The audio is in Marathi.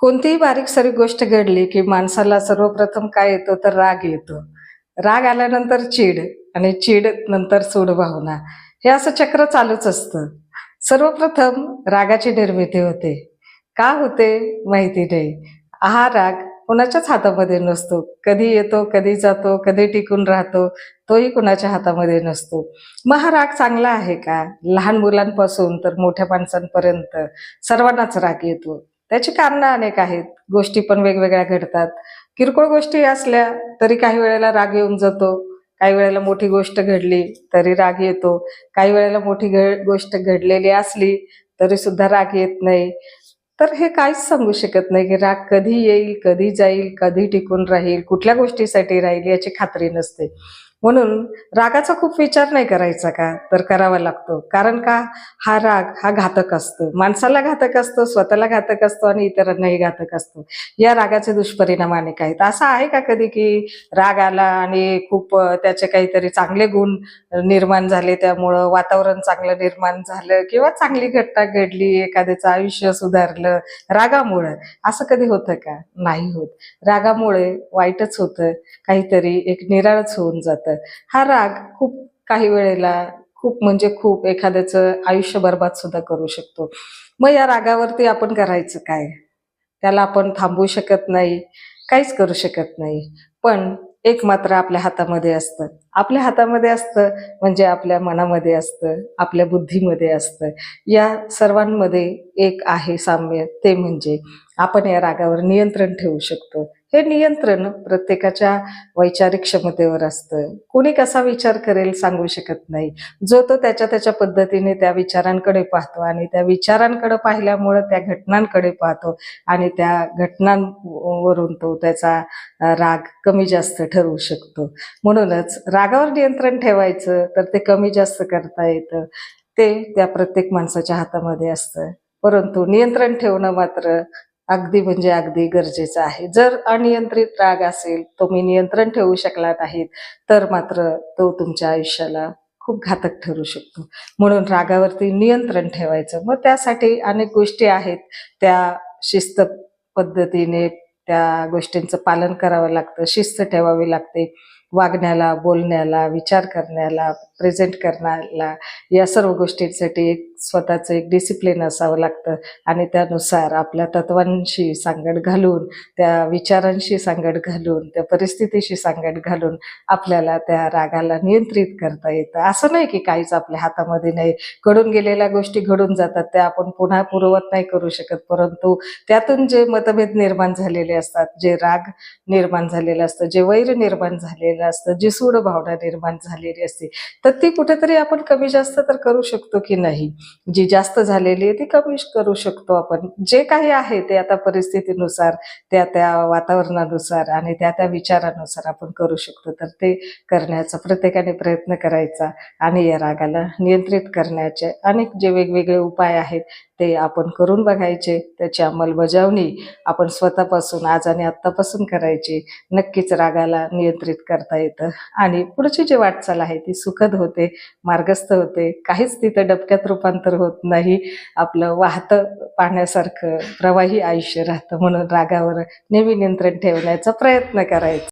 कोणतीही बारीक सारीक गोष्ट घडली की माणसाला सर्वप्रथम काय येतो तर राग येतो. राग आल्यानंतर चीड आणि चीड नंतर सूड भावना हे असं चक्र चालूच असतं. सर्वप्रथम रागाची निर्मिती होते. का होते माहिती नाही. हा राग कुणाच्याच हातामध्ये नसतो. कधी येतो कधी जातो कधी टिकून राहतो तोही कुणाच्या हातामध्ये नसतो. मग हा राग चांगला आहे का? लहान मुलांपासून तर मोठ्या माणसांपर्यंत सर्वांनाच राग येतो. त्याची कारणं अनेक आहेत. गोष्टी पण वेगवेगळ्या घडतात. किरकोळ गोष्टी असल्या तरी काही वेळेला राग येऊन जातो. काही वेळेला मोठी गोष्ट घडली तरी राग येतो. काही वेळेला मोठी गोष्ट घडलेली असली तरी सुद्धा राग येत नाही. तर हे काहीच सांगू शकत नाही की राग कधी येईल कधी जाईल कधी टिकून राहील कुठल्या गोष्टीसाठी राहील याची खात्री नसते. म्हणून रागाचा खूप विचार नाही करायचा का? तर करावा लागतो. कारण का? हा राग हा घातक असतो. माणसाला घातक असतो स्वतःला घातक असतो आणि इतरांनाही घातक असतो. या रागाचे दुष्परिणाम अनेक आहेत. असं आहे का कधी की राग आला आणि खूप त्याचे काहीतरी चांगले गुण निर्माण झाले त्यामुळं वातावरण चांगलं निर्माण झालं किंवा चांगली घटना घडली एखाद्याचं आयुष्य सुधारलं रागामुळं? असं कधी होतं का? नाही होत. रागामुळे वाईटच होतं. काहीतरी एक निराळच होऊन जातं. हा राग खूप काही वेळेला खूप म्हणजे खूप एखाद्याचं आयुष्य बर्बाद सुद्धा करू शकतो. मग या रागावरती आपण करायचं काय? त्याला आपण थांबवू शकत नाही काहीच करू शकत नाही. पण एक मात्र आपल्या हातामध्ये असतं. आपल्या हातामध्ये असतं म्हणजे आपल्या मनामध्ये असतं आपल्या बुद्धीमध्ये असतं. या सर्वांमध्ये एक आहे साम्य ते म्हणजे आपण या रागावर नियंत्रण ठेवू शकतो. हे नियंत्रण प्रत्येकाच्या वैचारिक क्षमतेवर असतं. कोणी कसा विचार करेल सांगू शकत नाही. जो तो त्याच्या त्याच्या पद्धतीने त्या विचारांकडे पाहतो आणि त्या विचारांकडे पाहिल्यामुळं त्या घटनांकडे पाहतो आणि त्या घटनांवरून तो त्याचा राग कमी जास्त ठरवू शकतो. म्हणूनच रागावर नियंत्रण ठेवायचं तर ते कमी जास्त करता येतं. ते त्या प्रत्येक माणसाच्या हातामध्ये असतं. परंतु नियंत्रण ठेवणं मात्र अगदी म्हणजे अगदी गरजेचं आहे. जर अनियंत्रित राग असेल तुम्ही नियंत्रण ठेवू शकला नाहीत तर मात्र तो तुमच्या आयुष्याला खूप घातक ठरू शकतो. म्हणून रागावरती नियंत्रण ठेवायचं. मग त्यासाठी अनेक गोष्टी आहेत. त्या शिस्त पद्धतीने त्या गोष्टींचं पालन करावं लागतं शिस्त ठेवावी लागते. वागण्याला बोलण्याला विचार करण्याला प्रेझेंट करण्याला या सर्व गोष्टींसाठी एक स्वतःचं एक डिसिप्लिन असावं लागतं. आणि त्यानुसार आपल्या तत्वांशी सांगड घालून त्या विचारांशी सांगड घालून त्या परिस्थितीशी सांगड घालून आपल्याला त्या रागाला नियंत्रित करता येतं. असं नाही की काहीच आपल्या हातामध्ये नाही. घडून गेलेल्या गोष्टी घडून जातात. त्या आपण पुन्हा पुरवत नाही करू शकत. परंतु त्यातून जे मतभेद निर्माण झालेले असतात जे राग निर्माण झालेलं असतं जे वैर निर्माण झालेलं असतं जी सूड भावना निर्माण झालेली असते तर ती कुठेतरी आपण कमी जास्त तर करू शकतो की नाही? जी जास्त झालेली आहे ती कमी करू शकतो आपण. जे काही आहे ते आता परिस्थितीनुसार त्या त्या वातावरणानुसार आणि त्या त्या विचारानुसार आपण करू शकतो. तर ते करण्याचा प्रत्येकाने प्रयत्न करायचा आणि या रागाला नियंत्रित करण्याचे अनेक जे वेगवेगळे उपाय आहेत ते आपण करून बघायचे त्याची अंमलबजावणी आपण स्वतःपासून आज आणि आत्तापासून करायची नक्कीच रागाला नियंत्रित करता येतं. आणि पुढची जी वाटचाल आहे ती सुखद होते मार्गस्थ होते. काहीच तिथं डबक्यात रूपांतर होत नाही. आपलं वाहतं पाण्यासारखं प्रवाही आयुष्य राहतं म्हणून रागावर नेहमी नियंत्रण ठेवण्याचा प्रयत्न करायचा.